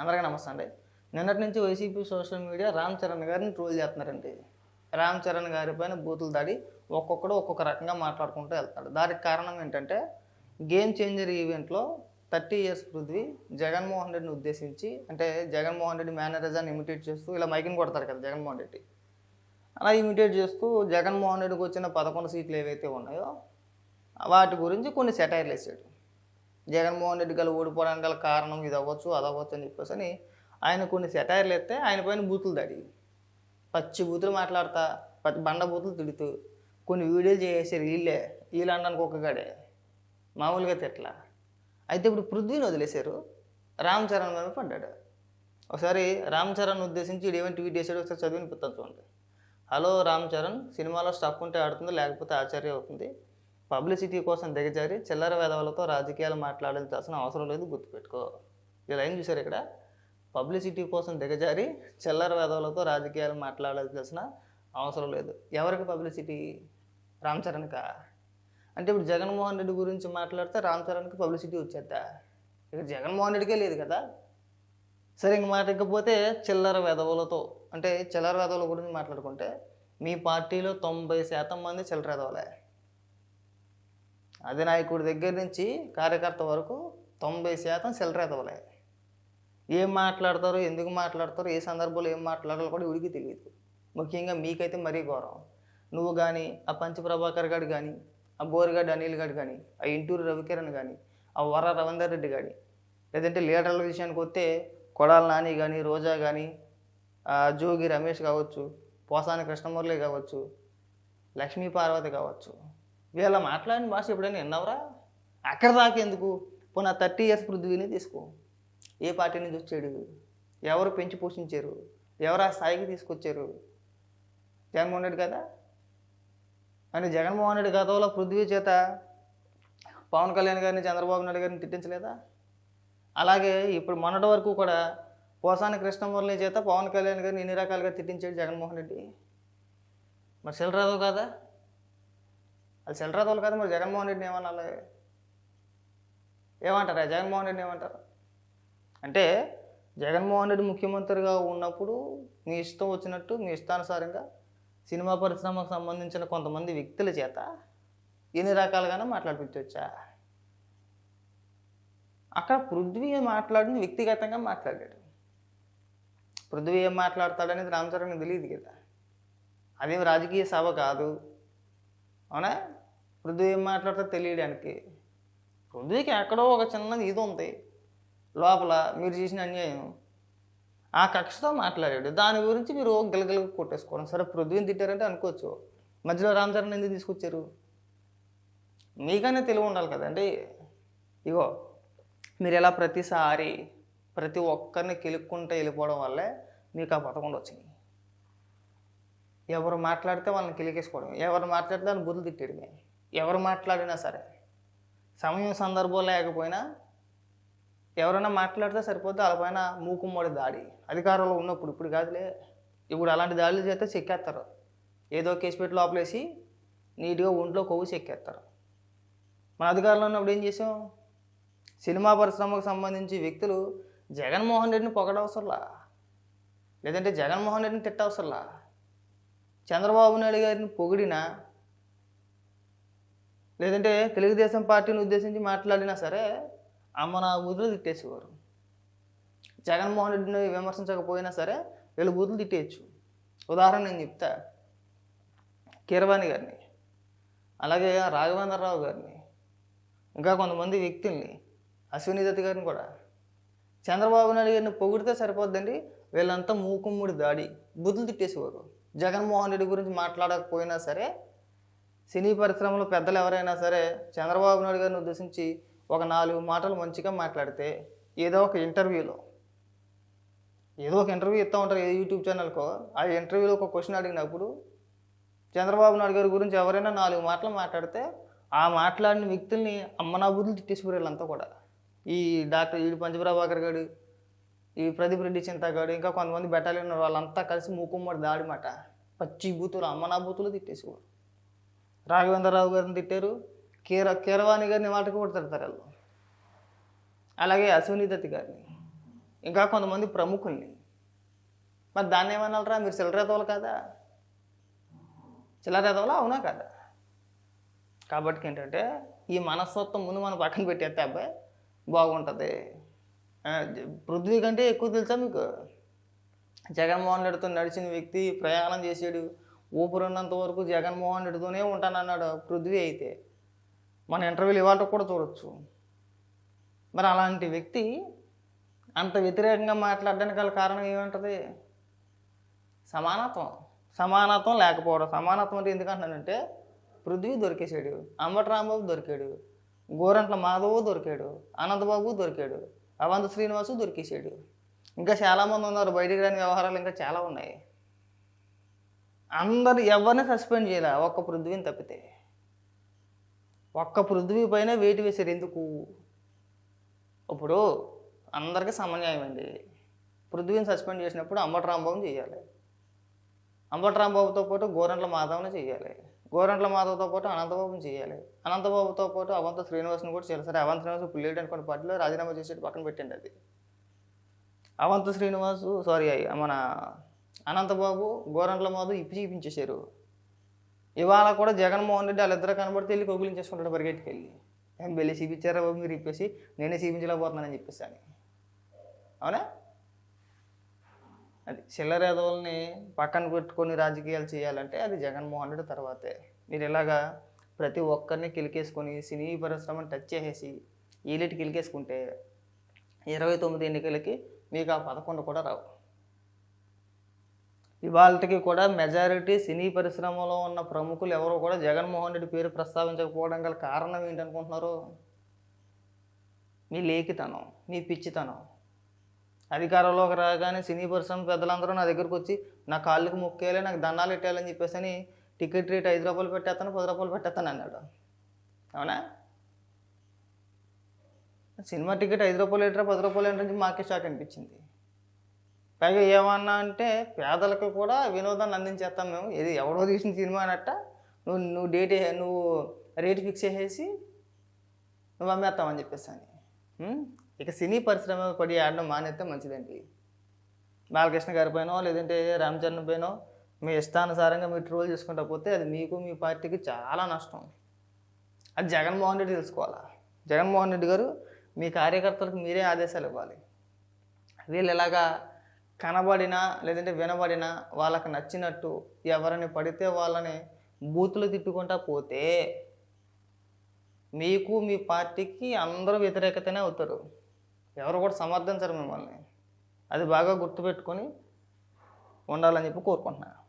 అందరికీ నమస్తే అండి. నిన్నటి నుంచి YCP social media Ram Charan గారిని ట్రోల్ చేస్తున్నారండి. రామ్ చరణ్ గారి పైన బూతులు దాడి ఒక్కొక్కడు ఒక్కొక్క రకంగా మాట్లాడుకుంటూ వెళ్తాడు. దానికి కారణం ఏంటంటే గేమ్ చేంజర్ ఈవెంట్లో థర్టీ ఇయర్స్ పృథ్వీ జగన్మోహన్ రెడ్డిని ఉద్దేశించి అంటే జగన్మోహన్ రెడ్డి మేనరేజాన్ని ఇమిటేట్ చేస్తూ ఇలా మైకిని కొడతారు కదా జగన్మోహన్ రెడ్డి. అలా ఇమిటేట్ చేస్తూ జగన్మోహన్ రెడ్డికి వచ్చిన పదకొండు సీట్లు ఏవైతే ఉన్నాయో వాటి గురించి కొన్ని సెటైర్లు వేసాడు. జగన్మోహన్ రెడ్డి గల ఓడిపోవడానికి గల కారణం ఇది అవ్వచ్చు అది అవ్వచ్చు అని చెప్పేసి అని ఆయన కొన్ని సెటైర్లు ఎత్తే ఆయన పైన బూతులు దాడి. పచ్చి బూతులు మాట్లాడతా పచ్చి బండ బూతులు తిడుతూ కొన్ని వీడియోలు చేసేసారు వీళ్ళే వీళ్ళు అనడానికి ఒక్కగాడే మామూలుగా తిట్లా అయితే ఇప్పుడు పృథ్వీని వదిలేశారు రామ్ చరణ్ మీద పడ్డాడు. ఒకసారి రామ్ చరణ్ ఉద్దేశించి ఏమైనా ట్వీట్ చేశాడు ఒకసారి చదివిని పుత్తం చూడండి. హలో రామ్ చరణ్ సినిమాలో స్టఫ్ ఉంటే ఆడుతుంది లేకపోతే ఆశ్చర్య అవుతుంది? పబ్లిసిటీ కోసం దిగజారి చిల్లర వేదవులతో రాజకీయాలు మాట్లాడాల్సిన అవసరం లేదు గుర్తుపెట్టుకో. ఈ లైన్ చూసారు ఇక్కడ? పబ్లిసిటీ కోసం దిగజారి చిల్లర వేదవులతో రాజకీయాలు మాట్లాడాల్సిన అవసరం లేదు. ఎవరికి పబ్లిసిటీ? రామ్ చరణ్కా? అంటే ఇప్పుడు జగన్మోహన్ రెడ్డి గురించి మాట్లాడితే రామ్ చరణ్కి పబ్లిసిటీ వచ్చేద్దా? ఇక జగన్మోహన్ రెడ్డికే లేదు కదా? సరే ఇంక మాట ఇకపోతే చిల్లర వెధవులతో అంటే చిల్లర వెధవుల గురించి మాట్లాడుకుంటే మీ పార్టీలో తొంభై శాతం మంది చిల్లర వెధవలే అధినాయకుడి దగ్గర నుంచి కార్యకర్త వరకు తొంభై శాతం సెలరేతవలే. ఏం మాట్లాడతారు? ఎందుకు మాట్లాడతారు? ఏ సందర్భంలో ఏం మాట్లాడాలో కూడా ఉడికి తెలియదు. ముఖ్యంగా మీకైతే మరీ ఘోరం నువ్వు కానీ ఆ పంచప్రభాకర్ గారు కానీ ఆ బోరిగాడు అనిల్ గారు కానీ ఆ ఇంటూరు రవికిరణ్ కానీ ఆ వర రవీందర్ రెడ్డి కానీ లేదంటే లీడర్ల విషయానికి వస్తే కొడాల నాని కానీ రోజా కానీ జోగి రమేష్ కావచ్చు పోసాని కృష్ణమురళి కావచ్చు లక్ష్మీ పార్వతి కావచ్చు వీళ్ళ మాట్లాడిన భాష ఎప్పుడైనా విన్నావురా? అక్కడ దాకా ఎందుకు? పోనీ థర్టీ ఇయర్స్ పృథ్వీని తీసుకో. ఏ పార్టీ నుంచి వచ్చాడు? ఎవరు పెంచి పోషించారు? ఎవరు ఆ స్థాయికి తీసుకొచ్చారు? జగన్మోహన్ రెడ్డి కదా? అంటే జగన్మోహన్ రెడ్డి గతంలో పృథ్వీ చేత పవన్ కళ్యాణ్ గారిని చంద్రబాబు నాయుడు గారిని తిట్టించలేదా? అలాగే ఇప్పుడు మొన్నటి వరకు కూడా పోసాని కృష్ణమురళి చేత పవన్ కళ్యాణ్ గారిని ఎన్ని రకాలుగా తిట్టించాడు జగన్మోహన్ రెడ్డి? మరి సెల్రాదో కదా? అది సెల్రాదోలు కదా మరి జగన్మోహన్ రెడ్డిని ఏమన్నా ఏమంటారా? జగన్మోహన్ రెడ్డిని ఏమంటారు? అంటే జగన్మోహన్ రెడ్డి ముఖ్యమంత్రిగా ఉన్నప్పుడు మీ ఇష్టం వచ్చినట్టు మీ ఇష్టానుసారంగా సినిమా పరిశ్రమకు సంబంధించిన కొంతమంది వ్యక్తుల చేత ఎన్ని రకాలుగానే మాట్లాడిపించవచ్చా అక్కడ పృథ్వీ మాట్లాడింది వ్యక్తిగతంగా మాట్లాడాడు. పృథ్వీ ఏం మాట్లాడతాడనేది రామ్ చరణ్ తెలియదు కదా. అదేం రాజకీయ సభ కాదు. అవునా? పృథ్వీ ఏం మాట్లాడతాడో తెలియడానికి. పృథ్వీకి ఎక్కడో ఒక చిన్నది ఇది ఉంది. లోపల మీరు చేసిన అన్యాయం. ఆ కక్షతో మాట్లాడాడు. దాని గురించి మీరు గిలగిల కొట్టేసుకోవడం. సరే పృథ్వీని తిట్టారంటే అనుకోవచ్చు. మధ్యలో రామ్ చరణ్ ఎందుకు తీసుకొచ్చారు? మీకనే తెలివి ఉండాలి కదండి ఇగో మీరు ఎలా ప్రతిసారి ప్రతి ఒక్కరిని కెలుక్కుంటూ వెళ్ళిపోవడం వల్లే మీకు ఆ పదకొండు వచ్చింది. ఎవరు మాట్లాడితే వాళ్ళని కిలికేసుకోవడం ఎవరు మాట్లాడితే వాళ్ళని బుద్ధులు తిట్టడమే ఎవరు మాట్లాడినా సరే. సమయం సందర్భం లేకపోయినా ఎవరైనా మాట్లాడితే సరిపోతే వాళ్ళపైన మూకుమ్మడి దాడి. అధికారంలో ఉన్నప్పుడు ఇప్పుడు కాదులే. ఇప్పుడు అలాంటి దాడులు చేస్తే చెక్కేస్తారు. ఏదో కేసు పెట్టి లోపలేసి నీట్గా ఒంట్లో కొవ్వు చెక్కేస్తారు. మన అధికారంలో ఉన్నప్పుడు ఏం చేసాం? సినిమా పరిశ్రమకు సంబంధించి వ్యక్తులు జగన్మోహన్ రెడ్డిని పొగడవసరంలా లేదంటే జగన్మోహన్ రెడ్డిని తిట్టవసరంలా చంద్రబాబు నాయుడు గారిని పొగిడినా లేదంటే తెలుగుదేశం పార్టీని ఉద్దేశించి మాట్లాడినా సరే అమ్మ నా బూతులు తిట్టేసేవారు. జగన్మోహన్ రెడ్డిని విమర్శించకపోయినా సరే వీళ్ళు బూతులు తిట్టేయచ్చు. ఉదాహరణ నేను చెప్తా. కీరవాణి గారిని అలాగే రాఘవేంద్రరావు గారిని ఇంకా కొంతమంది వ్యక్తుల్ని అశ్విని దత్ గారిని కూడా. చంద్రబాబు నాయుడు గారిని పొగిడితే సరిపోద్దండి వీళ్ళంతా మూకుమ్ముడి దాడి. బుద్ధులు తిట్టేసేవారు. జగన్మోహన్ రెడ్డి గురించి మాట్లాడకపోయినా సరే సినీ పరిశ్రమలో పెద్దలు ఎవరైనా సరే చంద్రబాబు నాయుడు గారిని ఉద్దేశించి ఒక నాలుగు మాటలు మంచిగా మాట్లాడితే ఏదో ఒక ఇంటర్వ్యూలో ఏదో ఒక ఇంటర్వ్యూ ఇస్తూ ఉంటారు ఏ యూట్యూబ్ ఛానల్కో ఆ ఇంటర్వ్యూలో ఒక క్వశ్చన్ అడిగినప్పుడు చంద్రబాబు నాయుడు గారి గురించి ఎవరైనా నాలుగు మాటలు మాట్లాడితే ఆ మాట్లాడిన వ్యక్తుల్ని అమ్మనాబుద్ధులు తిట్టేసిపోయారు వీళ్ళంతా కూడా. ఈ డాక్టర్ ఈ పంచప్రభాకర్ గారు ఈ ప్రదీప్ రెడ్డి చింతగాడు ఇంకా కొంతమంది బెటాలియన్ వాళ్ళంతా కలిసి మూకుమ్మడి దాడి మాట. పచ్చి బూతులు అమ్మనాబూతులు తిట్టేసేవారు రాఘవేంద్రరావు గారిని తిట్టారు. కీర కీరవాణి గారిని వాటికి కూడా తిడతారు వాళ్ళు అలాగే అశ్విని దత్తి గారిని. ఇంకా కొంతమంది ప్రముఖుల్ని. మరి దాన్ని ఏమన్నారా మీరు చిల్లరేదవులు కదా? చిల్లరేదవులా అవునా కదా? కాబట్టి ఏంటంటే ఈ మనస్తత్వం ముందు మనం పక్కన పెట్టేస్తే అబ్బాయి బాగుంటుంది. పృథ్వీ కంటే ఎక్కువ తెలుసా మీకు? జగన్మోహన్ రెడ్డితో నడిచిన వ్యక్తి ప్రయాణం చేసాడు ఊపిరిన్నంత వరకు జగన్మోహన్ రెడ్డితోనే ఉంటానన్నాడు పృథ్వీ అయితే. మన ఇంటర్వ్యూలు ఇవాళ కూడా చూడొచ్చు. మరి అలాంటి వ్యక్తి అంత వ్యతిరేకంగా మాట్లాడడానికి గల కారణం ఏమంటది? సమానత్వం. సమానత్వం లేకపోవడం. సమానత్వం అంటే ఎందుకంటున్నానంటే పృథ్వీ దొరికేశాడు అంబటి రాంబాబు దొరికాడు గోరంట్ల మాధవ్ దొరికాడు అనంతబాబు దొరికాడు అవంత శ్రీనివాసు దొరికేసాడు ఇంకా చాలామంది ఉన్నారు బయటికి రాని వ్యవహారాలు ఇంకా చాలా ఉన్నాయి. అందరు ఎవరిని సస్పెండ్ చేయలే? ఒక్క పృథ్వీని తప్పితే. ఒక్క పృథ్వీ పైన వేటు వేశారు. ఎందుకు? ఇప్పుడు అందరికీ సమన్యాయం అండి. పృథ్వీని సస్పెండ్ చేసినప్పుడు అంబటి రాంబాబుని చేయాలి. అంబటి రాంబాబుతో పాటు గోరంట్ల మాధవ్ని చేయాలి. గోరంట్ల మాధవ్తో పాటు అనంతబాబుని చేయాలి. అనంతబాబుతో పాటు అవంత శ్రీనివాస్ని కూడా చేయాలి. సరే అవంత శ్రీనివాస్ ఇప్పుడు లేడు పార్టీలో రాజీనామా చేసేటి పక్కన పెట్టండి అది. అవంత శ్రీనివాసు సారీ మన అనంతబాబు గోరంట్ల మాధు ఇప్పి చూపించేశారు. ఇవాళ కూడా జగన్మోహన్ రెడ్డి వాళ్ళిద్దరు కనబడితే వెళ్ళి కౌగులించేసుకుంటాడు పరిగెట్టుకు వెళ్ళి ఏం వెళ్ళి చూపించారా బాబు మీరు ఇప్పేసి? నేనే చూపించలేకపోతున్నానని చెప్పేసి అని. అవునా? అది చిల్లరేదోల్ని పక్కన పెట్టుకొని రాజకీయాలు చేయాలంటే అది జగన్మోహన్ రెడ్డి తర్వాతే. మీరు ఇలాగా ప్రతి ఒక్కరిని కిలికేసుకొని సినీ పరిశ్రమను టచ్ చేసేసి ఈలిటి కిలికేసుకుంటే ఇరవై తొమ్మిది ఎన్నికలకి మీకు ఆ పదకొండు కూడా రావు. ఇవాళకి కూడా మెజారిటీ సినీ పరిశ్రమలో ఉన్న ప్రముఖులు ఎవరు కూడా జగన్మోహన్ రెడ్డి పేరు ప్రస్తావించకపోవడం గల కారణం ఏంటనుకుంటున్నారు? మీ లేఖితనం మీ పిచ్చితనం. అధికారంలోకి రాగానే సినీ పరిశ్రమ పెద్దలందరూ నా దగ్గరకు వచ్చి నా కాళ్ళకి మొక్కేయాలి నాకు దండాలు పెట్టాలని చెప్పేసి అని టికెట్ రేట్ ఐదు రూపాయలు పెట్టేస్తాను పది రూపాయలు పెట్టేస్తాను అన్నాడు. అవునా? సినిమా టికెట్ ఐదు రూపాయలు ఏంట్రా పది రూపాయలు ఏంటని మాకే షాక్ అనిపించింది. పైగా ఏమన్నా అంటే పేదలకు కూడా వినోదాన్ని అందించేస్తాం మేము. ఇది ఎవడో తీసిన సినిమా అనట్ట నువ్వు నువ్వు డేట్ నువ్వు రేట్ ఫిక్స్ చేసేసి నువ్వు అమ్మేస్తామని చెప్పేసి అని. ఇక సినీ పరిశ్రమ పడి ఆడడం మానేస్తే మంచిదండి. బాలకృష్ణ గారి పైన లేదంటే రామ్ చరణ్ పైన మీ ఇష్టానుసారంగా మీరు ట్రోల్ చేసుకుంటా పోతే అది మీకు మీ పార్టీకి చాలా నష్టం. అది జగన్మోహన్ రెడ్డి తెలుసుకోవాలా? జగన్మోహన్ రెడ్డి గారు మీ కార్యకర్తలకు మీరే ఆదేశాలు ఇవ్వాలి. వీళ్ళు ఇలాగా కనబడినా లేదంటే వినబడినా వాళ్ళకి నచ్చినట్టు ఎవరిని పడితే వాళ్ళని బూతులు తిట్టుకుంటా పోతే మీకు మీ పార్టీకి అందరూ వ్యతిరేకతనే అవుతారు. ఎవరు కూడా సమర్థించరు మిమ్మల్ని. అది బాగా గుర్తుపెట్టుకొని ఉండాలని చెప్పి కోరుకుంటున్నాను